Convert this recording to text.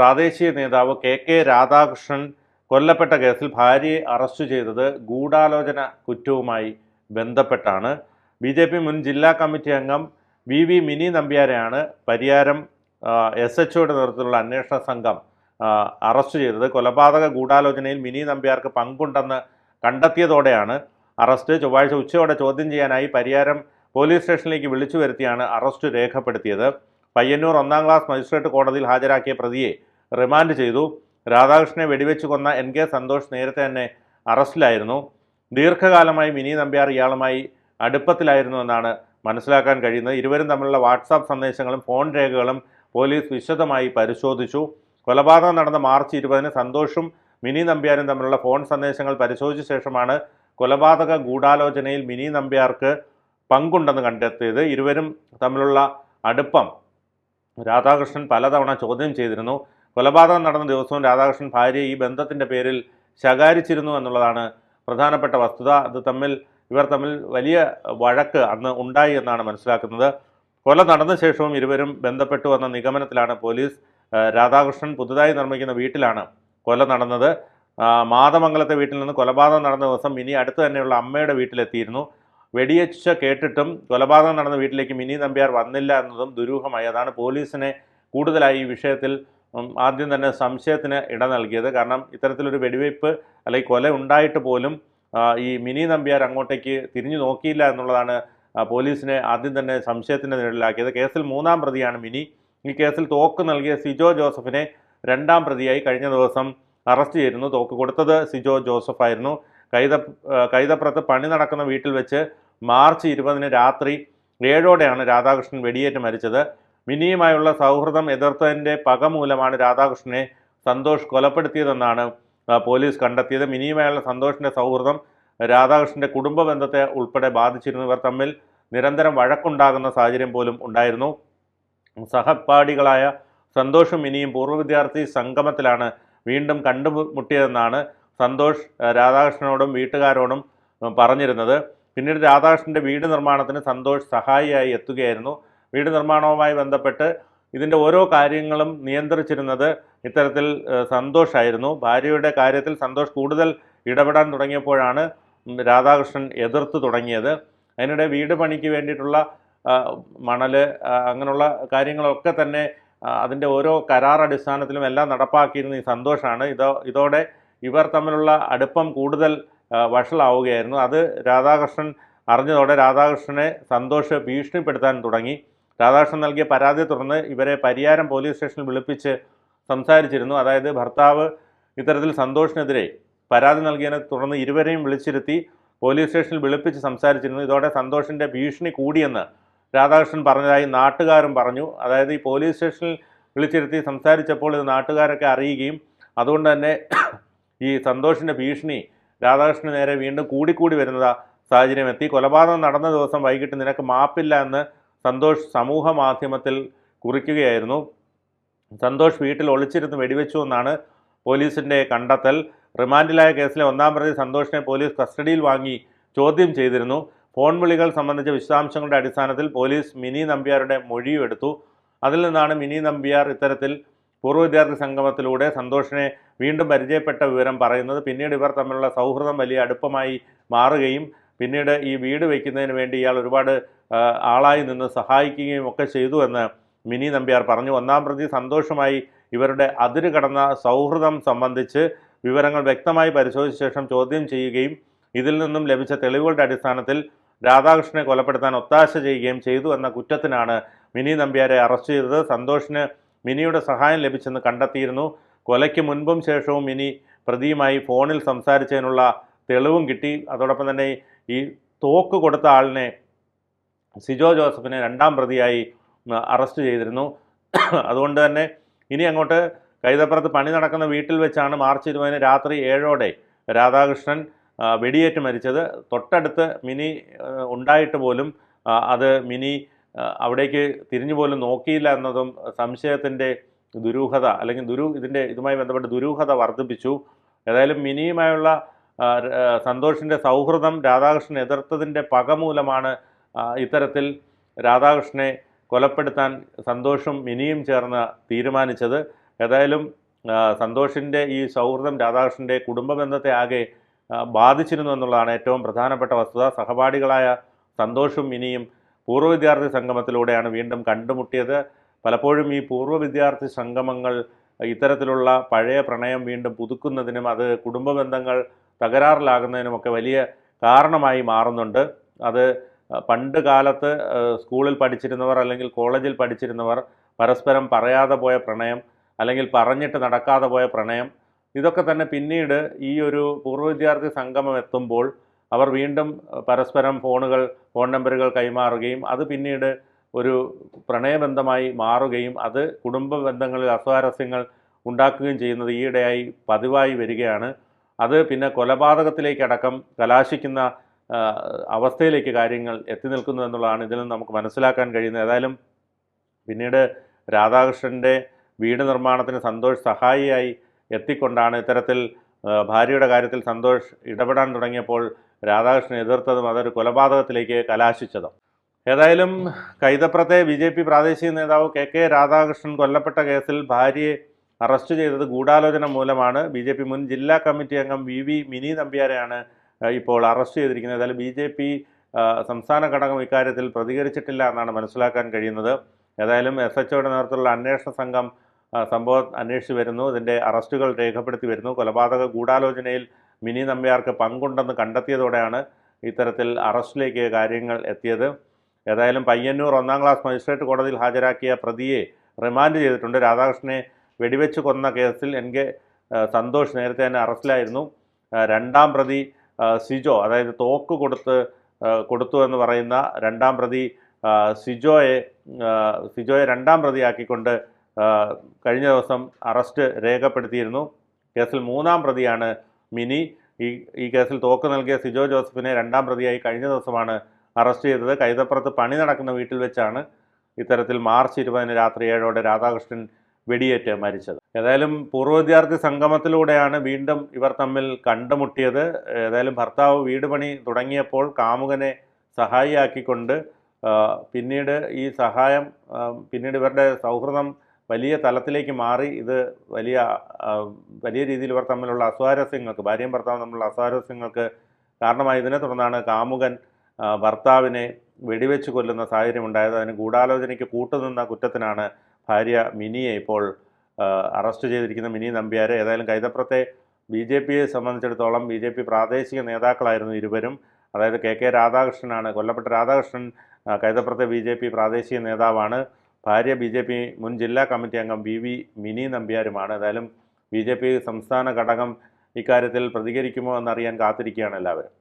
പ്രാദേശിക നേതാവ് K K Radhakrishnan കൊല്ലപ്പെട്ട കേസിൽ ഭാര്യയെ അറസ്റ്റ് ചെയ്തത് ഗൂഢാലോചന കുറ്റവുമായി ബന്ധപ്പെട്ടാണ്. ബി ജെ പി മുൻ ജില്ലാ കമ്മിറ്റി അംഗം വി വി മിനി നമ്പ്യാരെയാണ് പരിയാരം എസ് എച്ച് ഒയുടെ നേതൃത്വത്തിലുള്ള അന്വേഷണ സംഘം അറസ്റ്റ് ചെയ്തത്. കൊലപാതക ഗൂഢാലോചനയിൽ മിനി നമ്പ്യാർക്ക് പങ്കുണ്ടെന്ന് കണ്ടെത്തിയതോടെയാണ് അറസ്റ്റ്. ചൊവ്വാഴ്ച ഉച്ചയോടെ ചോദ്യം ചെയ്യാനായി പരിയാരം പോലീസ് സ്റ്റേഷനിലേക്ക് വിളിച്ചു വരുത്തിയാണ് അറസ്റ്റ് രേഖപ്പെടുത്തിയത്. പയ്യന്നൂർ ഒന്നാം ക്ലാസ് മജിസ്ട്രേറ്റ് കോടതിയിൽ ഹാജരാക്കിയ പ്രതിയെ റിമാൻഡ് ചെയ്തു. രാധാകൃഷ്ണനെ വെടിവെച്ച് കൊന്ന എൻ കെ സന്തോഷ് നേരത്തെ തന്നെ അറസ്റ്റിലായിരുന്നു. ദീർഘകാലമായി മിനി നമ്പ്യാർ ഇയാളുമായി അടുപ്പത്തിലായിരുന്നു എന്നാണ് മനസ്സിലാക്കാൻ കഴിയുന്നത്. ഇരുവരും തമ്മിലുള്ള വാട്സാപ്പ് സന്ദേശങ്ങളും ഫോൺ രേഖകളും പോലീസ് വിശദമായി പരിശോധിച്ചു. കൊലപാതകം നടന്ന മാർച്ച് ഇരുപതിന് സന്തോഷും മിനി നമ്പ്യാരും തമ്മിലുള്ള ഫോൺ സന്ദേശങ്ങൾ പരിശോധിച്ച ശേഷമാണ് കൊലപാതക ഗൂഢാലോചനയിൽ മിനി നമ്പ്യാർക്ക് പങ്കുണ്ടെന്ന് കണ്ടെത്തിയത്. ഇരുവരും തമ്മിലുള്ള അടുപ്പം. രാധാകൃഷ്ണൻ പലതവണ ചോദ്യം ചെയ്തിരുന്നു. കൊലപാതകം നടന്ന ദിവസവും രാധാകൃഷ്ണൻ ഭാര്യയെ ഈ ബന്ധത്തിന്റെ പേരിൽ ശകാരിച്ചിരുന്നു എന്നുള്ളതാണ് പ്രധാനപ്പെട്ട വസ്തുത. അത് തമ്മിൽ ഇവർ തമ്മിൽ വലിയ വഴക്ക് അന്ന് ഉണ്ടായി എന്നാണ് മനസ്സിലാക്കുന്നത്. കൊല നടന്ന ശേഷവും ഇരുവരും ബന്ധപ്പെട്ടു എന്ന നിഗമനത്തിലാണ് പോലീസ് രാധാകൃഷ്ണൻ പുതുതായി നിർമ്മിക്കുന്ന വീട്ടിലാണ് കൊല നടന്നത്. മാതമംഗലത്തെ വീട്ടിൽ നിന്ന് കൊലപാതകം നടന്ന ദിവസം മിനി അടുത്ത് തന്നെയുള്ള അമ്മയുടെ വീട്ടിലെത്തിയിരുന്നു. വെടിയച്ച കേട്ടിട്ടും കൊലപാതകം നടന്ന വീട്ടിലേക്ക് മിനി നമ്പ്യാർ വന്നില്ല എന്നതും ദുരൂഹമായി. അതാണ് പോലീസിനെ കൂടുതലായി ഈ വിഷയത്തിൽ ആദ്യം തന്നെ സംശയത്തിന് ഇട നൽകിയത്. കാരണം ഇത്തരത്തിലൊരു വെടിവയ്പ് അല്ലെങ്കിൽ കൊല ഉണ്ടായിട്ട് പോലും ഈ മിനി നമ്പ്യാർ അങ്ങോട്ടേക്ക് തിരിഞ്ഞു നോക്കിയില്ല എന്നുള്ളതാണ് പോലീസിനെ ആദ്യം തന്നെ സംശയത്തിന്റെ നിഴലിലാക്കിയത്. കേസിൽ മൂന്നാം പ്രതിയാണ് മിനി. ഈ കേസിൽ തോക്ക് നൽകിയ സിജോ ജോസഫിനെ രണ്ടാം പ്രതിയായി കഴിഞ്ഞ ദിവസം അറസ്റ്റ് ചെയ്തിരുന്നു. തോക്ക് കൊടുത്തത് സിജോ ജോസഫായിരുന്നു കൈത കൈതപ്പുറത്ത് പണി നടക്കുന്ന വീട്ടിൽ വെച്ച് മാർച്ച് ഇരുപതിന് രാത്രി ഏഴോടെയാണ് രാധാകൃഷ്ണൻ വെടിയേറ്റ് മരിച്ചത്. മിനിയുമായുള്ള സൗഹൃദം എതിർത്തതിന്റെ പക മൂലമാണ് രാധാകൃഷ്ണനെ സന്തോഷ് കൊലപ്പെടുത്തിയതെന്നാണ് പോലീസ് കണ്ടെത്തിയത്. മിനിയുമായുള്ള സന്തോഷിന്റെ സൗഹൃദം രാധാകൃഷ്ണന്റെ കുടുംബ ബന്ധത്തെ ഉൾപ്പെടെ ബാധിച്ചിരുന്നു. ഇവർ തമ്മിൽ നിരന്തരം വഴക്കുണ്ടാകുന്ന സാഹചര്യം പോലും ഉണ്ടായിരുന്നു. സഹപാഠികളായ സന്തോഷും മിനിയും പൂർവ വിദ്യാർത്ഥി സംഗമത്തിലാണ് വീണ്ടും കണ്ടുമുട്ടിയതെന്നാണ് സന്തോഷ് രാധാകൃഷ്ണനോടും വീട്ടുകാരോടും പറഞ്ഞിരുന്നത്. പിന്നീട് രാധാകൃഷ്ണന്റെ വീട് നിർമ്മാണത്തിന് സന്തോഷ് സഹായിയായി എത്തുകയായിരുന്നു. വീട് നിർമ്മാണവുമായി ബന്ധപ്പെട്ട് ഇതിന്റെ ഓരോ കാര്യങ്ങളും നിയന്ത്രിച്ചിരുന്നത് ഇത്തരത്തിൽ സന്തോഷായിരുന്നു. ഭാര്യയുടെ കാര്യത്തിൽ സന്തോഷ് കൂടുതൽ ഇടപെടാൻ തുടങ്ങിയപ്പോഴാണ് രാധാകൃഷ്ണൻ എതിർത്ത് തുടങ്ങിയത്. അതിനിടെ വീട് പണിക്ക് വേണ്ടിയിട്ടുള്ള മണൽ അങ്ങനെയുള്ള കാര്യങ്ങളൊക്കെ തന്നെ അതിന്റെ ഓരോ കരാർ അടിസ്ഥാനത്തിലും എല്ലാം നടപ്പാക്കിയിരുന്ന ഈ സന്തോഷമാണ് ഇതോ ഇതോടെ ഇവർ തമ്മിലുള്ള അടുപ്പം കൂടുതൽ വഷളാവുകയായിരുന്നു. അത് രാധാകൃഷ്ണൻ അറിഞ്ഞതോടെ രാധാകൃഷ്ണനെ സന്തോഷ് ഭീഷണിപ്പെടുത്താൻ തുടങ്ങി. രാധാകൃഷ്ണൻ നൽകിയ പരാതിയെ തുടർന്ന് ഇവരെ പരിയാരം പോലീസ് സ്റ്റേഷനിൽ വിളിപ്പിച്ച് സംസാരിച്ചിരുന്നു. അതായത് ഭർത്താവ് ഇത്തരത്തിൽ സന്തോഷിനെതിരെ പരാതി നൽകിയതിനെ തുടർന്ന് ഇരുവരെയും വിളിച്ചിരുത്തി പോലീസ് സ്റ്റേഷനിൽ വിളിപ്പിച്ച് സംസാരിച്ചിരുന്നു. ഇതോടെ സന്തോഷിന്റെ ഭീഷണി കൂടിയെന്ന് രാധാകൃഷ്ണൻ പറഞ്ഞതായി നാട്ടുകാരും പറഞ്ഞു. അതായത് ഈ പോലീസ് സ്റ്റേഷനിൽ വിളിച്ചിരുത്തി സംസാരിച്ചപ്പോൾ ഇത് നാട്ടുകാരൊക്കെ അറിയുകയും അതുകൊണ്ട് തന്നെ ഈ സന്തോഷിന്റെ ഭീഷണി രാധാകൃഷ്ണന് നേരെ വീണ്ടും കൂടിക്കൂടി വരുന്ന സാഹചര്യം എത്തി കൊലപാതകം നടന്ന ദിവസം വൈകിട്ട് നിനക്ക് മാപ്പില്ല എന്ന് സന്തോഷ് സമൂഹ മാധ്യമത്തിൽ കുറിക്കുകയായിരുന്നു. സന്തോഷ് വീട്ടിൽ ഒളിച്ചിരുന്ന് വെടിവെച്ചു എന്നാണ് പോലീസിന്റെ കണ്ടെത്തൽ. റിമാൻഡിലായ കേസിലെ ഒന്നാം പ്രതി സന്തോഷിനെ പോലീസ് കസ്റ്റഡിയിൽ വാങ്ങി ചോദ്യം ചെയ്തിരുന്നു. ഫോൺ വിളികൾ സംബന്ധിച്ച വിശദാംശങ്ങളുടെ അടിസ്ഥാനത്തിൽ പോലീസ് മിനി നമ്പ്യാരുടെ മൊഴിയും എടുത്തു. അതിൽ നിന്നാണ് മിനി നമ്പ്യാർ ഇത്തരത്തിൽ പൂർവ വിദ്യാർത്ഥി സംഗമത്തിലൂടെ സന്തോഷിനെ വീണ്ടും പരിചയപ്പെട്ട വിവരം പറയുന്നത്. പിന്നീട് ഇവർ തമ്മിലുള്ള സൗഹൃദം വലിയ അടുപ്പമായി മാറുകയും പിന്നീട് ഈ വീട് വയ്ക്കുന്നതിന് വേണ്ടി ഇയാൾ ഒരുപാട് ആളായി നിന്ന് സഹായിക്കുകയും ഒക്കെ ചെയ്തു എന്ന് മിനി നമ്പ്യാർ പറഞ്ഞു. ഒന്നാം പ്രതി സന്തോഷമായി ഇവരുടെ അതിര് കടന്ന സൗഹൃദം സംബന്ധിച്ച് വിവരങ്ങൾ വ്യക്തമായി പരിശോധിച്ച ശേഷം ചോദ്യം ചെയ്യുകയും ഇതിൽ നിന്നും ലഭിച്ച തെളിവുകളുടെ അടിസ്ഥാനത്തിൽ രാധാകൃഷ്ണനെ കൊലപ്പെടുത്താൻ ഒത്താശ ചെയ്യുകയും ചെയ്തു എന്ന കുറ്റത്തിനാണ് മിനി നമ്പ്യാരെ അറസ്റ്റ് ചെയ്തത്. സന്തോഷിന് മിനിയുടെ സഹായം ലഭിച്ചെന്ന് കണ്ടെത്തിയിരുന്നു. കൊലയ്ക്ക് മുൻപും ശേഷവും മിനി പ്രതിയുമായി ഫോണിൽ സംസാരിച്ചതിനുള്ള തെളിവും കിട്ടി. അതോടൊപ്പം തന്നെ ഈ തോക്ക് കൊടുത്ത ആളിനെ സിജോ ജോസഫിനെ രണ്ടാം പ്രതിയായി അറസ്റ്റ് ചെയ്തിരുന്നു. അതുകൊണ്ട് തന്നെ ഇനി അങ്ങോട്ട് കൈതപ്പുറത്ത് പണി നടക്കുന്ന വീട്ടിൽ വെച്ചാണ് മാർച്ച് ഇരുപതിന് രാത്രി ഏഴോടെ രാധാകൃഷ്ണൻ വെടിയേറ്റ് മരിച്ചത്. തൊട്ടടുത്ത് മിനി ഉണ്ടായിട്ട് പോലും അത് മിനി അവിടേക്ക് തിരിഞ്ഞു പോലും നോക്കിയില്ല എന്നതും സംശയത്തിന്റെ ദുരൂഹത അല്ലെങ്കിൽ ദുരു ഇതിന്റെ ഇതുമായി ബന്ധപ്പെട്ട് ദുരൂഹത വർദ്ധിപ്പിച്ചു. ഏതായാലും മിനിയുമായുള്ള സന്തോഷിന്റെ സൗഹൃദം രാധാകൃഷ്ണൻ എതിർത്തതിന്റെ പക മൂലമാണ് ഇത്തരത്തിൽ രാധാകൃഷ്ണനെ കൊലപ്പെടുത്താൻ സന്തോഷും മിനിയും ചേർന്ന് തീരുമാനിച്ചത്. ഏതായാലും സന്തോഷിന്റെ ഈ സൗഹൃദം രാധാകൃഷ്ണന്റെ കുടുംബ ബന്ധത്തെ ആകെ ബാധിച്ചിരുന്നു എന്നുള്ളതാണ് ഏറ്റവും പ്രധാനപ്പെട്ട വസ്തുത. സഹപാഠികളായ സന്തോഷും മിനിയും പൂർവ വിദ്യാർത്ഥി സംഗമത്തിലൂടെയാണ് വീണ്ടും കണ്ടുമുട്ടിയത്. പലപ്പോഴും ഈ പൂർവ വിദ്യാർത്ഥി സംഗമങ്ങൾ ഇത്തരത്തിലുള്ള പഴയ പ്രണയം വീണ്ടും പുതുക്കുന്നതിനും അത് കുടുംബ ബന്ധങ്ങൾ തകരാറിലാകുന്നതിനുമൊക്കെ വലിയ കാരണമായി മാറുന്നുണ്ട്. അത് പണ്ട് കാലത്ത് സ്കൂളിൽ പഠിച്ചിരുന്നവർ അല്ലെങ്കിൽ കോളേജിൽ പഠിച്ചിരുന്നവർ പരസ്പരം പറയാതെ പോയ പ്രണയം അല്ലെങ്കിൽ പറഞ്ഞിട്ട് നടക്കാതെ പോയ പ്രണയം ഇതൊക്കെ തന്നെ പിന്നീട് ഈ ഒരു പൂർവ വിദ്യാർത്ഥി സംഗമം എത്തുമ്പോൾ അവർ വീണ്ടും പരസ്പരം ഫോണുകൾ ഫോൺ നമ്പറുകൾ കൈമാറുകയും അത് പിന്നീട് ഒരു പ്രണയബന്ധമായി മാറുകയും അത് കുടുംബ ബന്ധങ്ങളിൽ അസ്വാരസ്യങ്ങൾ ഉണ്ടാക്കുകയും ചെയ്യുന്നത് ഈയിടെയായി പതിവായി വരികയാണ്. അത് പിന്നെ കൊലപാതകത്തിലേക്കടക്കം കലാശിക്കുന്ന അവസ്ഥയിലേക്ക് കാര്യങ്ങൾ എത്തി നിൽക്കുന്നു എന്നുള്ളതാണ് ഇതിൽ നിന്ന് നമുക്ക് മനസ്സിലാക്കാൻ കഴിയുന്നത്. ഏതായാലും പിന്നീട് രാധാകൃഷ്ണന്റെ വീട് നിർമ്മാണത്തിന് സന്തോഷ് സഹായിയായി എത്തിക്കൊണ്ടാണ് ഇത്തരത്തിൽ ഭാര്യയുടെ കാര്യത്തിൽ സന്തോഷ് ഇടപെടാൻ തുടങ്ങിയപ്പോൾ രാധാകൃഷ്ണൻ എതിർത്തതും അതൊരു കൊലപാതകത്തിലേക്ക് കലാശിച്ചതും. ഏതായാലും കൈതപ്രത്തെ ബി പ്രാദേശിക നേതാവ് കെ കെ രാധാകൃഷ്ണൻ കൊല്ലപ്പെട്ട കേസിൽ ഭാര്യയെ അറസ്റ്റ് ചെയ്തത് ഗൂഢാലോചന മൂലമാണ്. ബി ജെ പി മുൻ ജില്ലാ കമ്മിറ്റി അംഗം വി വി മിനി നമ്പ്യാരെയാണ് ഇപ്പോൾ അറസ്റ്റ് ചെയ്തിരിക്കുന്നത്. അതായത് ബി ജെ പി സംസ്ഥാന ഘടകം ഇക്കാര്യത്തിൽ പ്രതികരിച്ചിട്ടില്ല എന്നാണ് മനസ്സിലാക്കാൻ കഴിയുന്നത്. ഏതായാലും എസ് എച്ച് ഒയുടെ നേതൃത്വത്തിലുള്ള അന്വേഷണ സംഘം സംഭവം അന്വേഷിച്ച് വരുന്നു. ഇതിന്റെ അറസ്റ്റുകൾ രേഖപ്പെടുത്തി വരുന്നു. കൊലപാതക ഗൂഢാലോചനയിൽ മിനി നമ്പ്യാർക്ക് പങ്കുണ്ടെന്ന് കണ്ടെത്തിയതോടെയാണ് ഇത്തരത്തിൽ അറസ്റ്റിലേക്ക് കാര്യങ്ങൾ എത്തിയത്. ഏതായാലും പയ്യന്നൂർ ഒന്നാം ക്ലാസ് മജിസ്ട്രേറ്റ് കോടതിയിൽ ഹാജരാക്കിയ പ്രതിയെ റിമാൻഡ് ചെയ്തിട്ടുണ്ട്. രാധാകൃഷ്ണനെ വെടിവെച്ച് കൊന്ന കേസിൽ എൻ കെ സന്തോഷ് നേരത്തെ തന്നെ അറസ്റ്റിലായിരുന്നു. രണ്ടാം പ്രതി സിജോ അതായത് തോക്ക് കൊടുത്ത് കൊടുത്തു എന്ന് പറയുന്ന രണ്ടാം പ്രതി സിജോയെ സിജോയെ രണ്ടാം പ്രതിയാക്കിക്കൊണ്ട് കഴിഞ്ഞ ദിവസം അറസ്റ്റ് രേഖപ്പെടുത്തിയിരുന്നു. കേസിൽ മൂന്നാം പ്രതിയാണ് മിനി. ഈ ഈ കേസിൽ തോക്ക് നൽകിയ സിജോ ജോസഫിനെ രണ്ടാം പ്രതിയായി കഴിഞ്ഞ ദിവസമാണ് അറസ്റ്റ് ചെയ്തത്. കൈതപ്പുറത്ത് പണി നടക്കുന്ന വീട്ടിൽ വെച്ചാണ് ഇത്തരത്തിൽ മാർച്ച് ഇരുപതിന് രാത്രി ഏഴോടെ രാധാകൃഷ്ണൻ വെടിയേറ്റ് മരിച്ചത്. ഏതായാലും പൂർവ വിദ്യാർത്ഥി സംഗമത്തിലൂടെയാണ് വീണ്ടും ഇവർ തമ്മിൽ കണ്ടുമുട്ടിയത്. ഏതായാലും ഭർത്താവ് വീട് പണി തുടങ്ങിയപ്പോൾ കാമുകനെ സഹായിയാക്കിക്കൊണ്ട് പിന്നീട് ഈ സഹായം പിന്നീട് ഇവരുടെ സൗഹൃദം വലിയ തലത്തിലേക്ക് മാറി. ഇത് വലിയ വലിയ രീതിയിൽ ഇവർ തമ്മിലുള്ള അസ്വാരസ്യങ്ങൾക്ക് ഭാര്യയും ഭർത്താവും തമ്മിലുള്ള അസ്വാരസ്യങ്ങൾക്ക് കാരണമായി. ഇതിനെ തുടർന്നാണ് കാമുകൻ ഭർത്താവിനെ വെടിവെച്ച് കൊല്ലുന്ന സാഹചര്യം ഉണ്ടായത് അതിന് ഗൂഢാലോചനയ്ക്ക് കൂട്ടുനിന്ന കുറ്റത്തിനാണ് ഭാര്യ മിനിയെ ഇപ്പോൾ അറസ്റ്റ് ചെയ്തിരിക്കുന്ന മിനി നമ്പ്യാരെ ഏതായാലും കൈതപ്രത്തെ ബി ജെ പിയെ സംബന്ധിച്ചിടത്തോളം ബി ജെ പി പ്രാദേശിക നേതാക്കളായിരുന്നു ഇരുവരും. അതായത് കെ കെ രാധാകൃഷ്ണനാണ് കൊല്ലപ്പെട്ട രാധാകൃഷ്ണൻ കൈതപ്രത്തെ ബി ജെ പി പ്രാദേശിക നേതാവാണ്. ഭാര്യ ബി ജെ പി മുൻ ജില്ലാ കമ്മിറ്റി അംഗം വി വി മിനി നമ്പ്യാരുമാണ്. ഏതായാലും ബി ജെ പി സംസ്ഥാന ഘടകം ഇക്കാര്യത്തിൽ പ്രതികരിക്കുമോ എന്നറിയാൻ കാത്തിരിക്കുകയാണ് എല്ലാവരും.